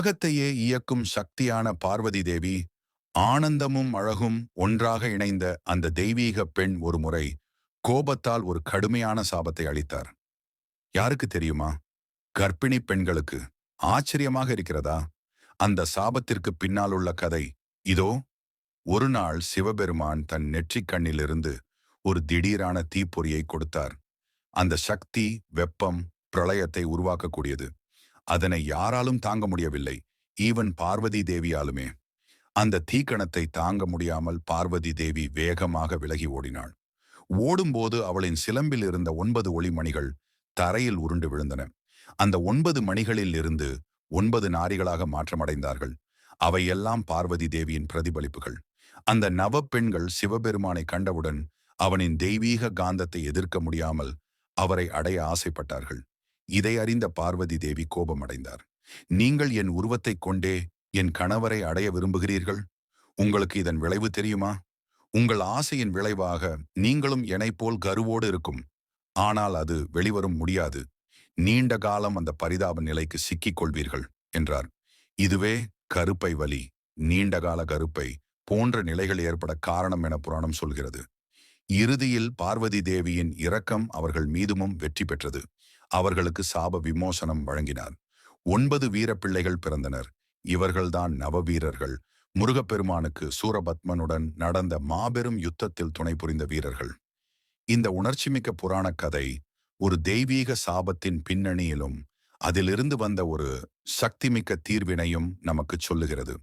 உலகத்தையே இயக்கும் சக்தியான பார்வதி தேவி ஆனந்தமும் அழகும் ஒன்றாக இணைந்த அந்த தெய்வீக பெண் ஒரு முறை கோபத்தால் ஒரு கடுமையான சாபத்தை அளித்தார். யாருக்கு தெரியுமா? கர்ப்பிணி பெண்களுக்கு. ஆச்சரியமாக இருக்கிறதா? அந்த சாபத்திற்கு பின்னால் உள்ள கதை. இதோ ஒரு நாள் சிவபெருமான் தன் நெற்றிக் கண்ணிலிருந்து ஒரு திடீரான தீப்பொறியை கொடுத்தார். அந்த சக்தி வெப்பம் பிரளயத்தை உருவாக்கக்கூடியது. அதனை யாராலும் தாங்க முடியவில்லை. ஈவன் பார்வதி தேவியாலுமே. அந்த தீக்கணத்தை தாங்க முடியாமல் பார்வதி தேவி வேகமாக விலகி ஓடினாள். ஓடும்போது அவளின் சிலம்பில் இருந்த ஒன்பது ஒளிமணிகள் தரையில் உருண்டு விழுந்தன. அந்த ஒன்பது மணிகளில் இருந்து ஒன்பது நாரிகளாக மாற்றமடைந்தார்கள். அவையெல்லாம் பார்வதி தேவியின் பிரதிபலிப்புகள். அந்த நவ பெண்கள் சிவபெருமானை கண்டவுடன் அவனின் தெய்வீக காந்தத்தை எதிர்க்க முடியாமல் அவரை அடைய ஆசைப்பட்டார்கள். இதை அறிந்த பார்வதி தேவி கோபமடைந்தார். நீங்கள் என் உருவத்தைக் கொண்டே என் கணவரை அடைய விரும்புகிறீர்கள்? உங்களுக்கு இதன் விளைவு தெரியுமா? உங்கள் ஆசையின் விளைவாக நீங்களும் என்னைப் போல் கருவோடு இருக்கும். ஆனால் அது வெளிவரும் முடியாது. நீண்ட காலம் அந்த பரிதாப நிலைக்கு சிக்கிக் கொள்வீர்கள் என்றார். இதுவே கருப்பை வலி. நீண்டகால கருப்பை போன்ற நிலைகள் ஏற்பட காரணம் என புராணம் சொல்கிறது. இறுதியில் பார்வதி தேவியின் இரக்கம் அவர்கள் மீதுமும் வெற்றி பெற்றது. அவர்களுக்கு சாப விமோசனம் வழங்கினார். ஒன்பது வீரப்பிள்ளைகள் பிறந்தனர். இவர்கள்தான் நவவீரர்கள். முருகப்பெருமானுக்கு சூரபத்மனுடன் நடந்த மாபெரும் யுத்தத்தில் துணை புரிந்த வீரர்கள். இந்த உணர்ச்சிமிக்க புராணக் கதை ஒரு தெய்வீக சாபத்தின் பின்னணியிலும் அதிலிருந்து வந்த ஒரு சக்திமிக்க தீர்வினையும் நமக்கு சொல்லுகிறது.